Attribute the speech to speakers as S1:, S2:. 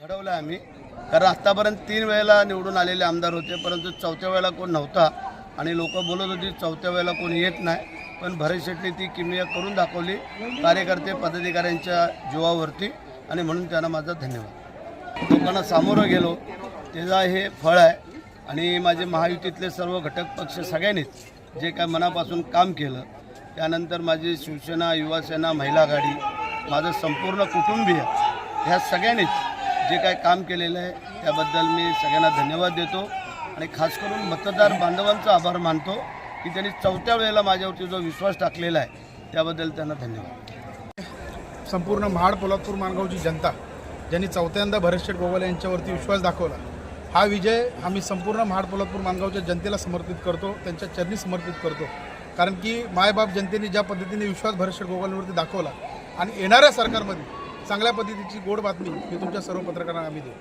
S1: घडवलं आम्ही. कारण आत्तापर्यंत तीन वेळेला निवडून आलेले आमदार होते परंतु चौथ्या वेळेला कोण नव्हता आणि लोक बोलत होती चौथ्या वेळेला कोण येत नाही. पण भरत शेट्टी ती किमया करून दाखवली कार्यकर्ते पदाधिकाऱ्यांच्या जीवावरती आणि म्हणून त्यांना माझा धन्यवाद. लोकांना सामोरं गेलो. त्याचा हे फळ आहे. आणि माझे महायुतीतले सर्व घटक पक्ष सगळ्यांनीच जे काय मनापासून काम केलं त्यानंतर माझी शिवसेना युवासेना महिला आघाडी माझं संपूर्ण कुटुंबीय ह्या सगळ्यांनीच जे काय काम केलेलं आहे त्याबद्दल मी सगळ्यांना धन्यवाद देतो. आणि खास करून मतदार बांधवांचा आभार मानतो की त्यांनी चौथ्या वेळेला माझ्यावरती जो विश्वास टाकलेला आहे त्याबद्दल त्यांना धन्यवाद.
S2: संपूर्ण महाड पोलादपूर माणगावची जनता ज्यांनी चौथ्यांदा भरतशेठ गोवाले यांच्यावरती विश्वास दाखवला हा विजय आम्ही संपूर्ण महाड पोलादपूर माणगावच्या जनतेला समर्पित करतो त्यांच्या चरणी समर्पित करतो. कारण की मायबाप जनतेने ज्या पद्धतीने विश्वास भरशेट गोवाल्यांवरती दाखवला आणि येणाऱ्या सरकारमध्ये चांगल्या पद्धतीची गोड बातमी ही तुमच्या सर्व पत्रकारांना आम्ही देऊ.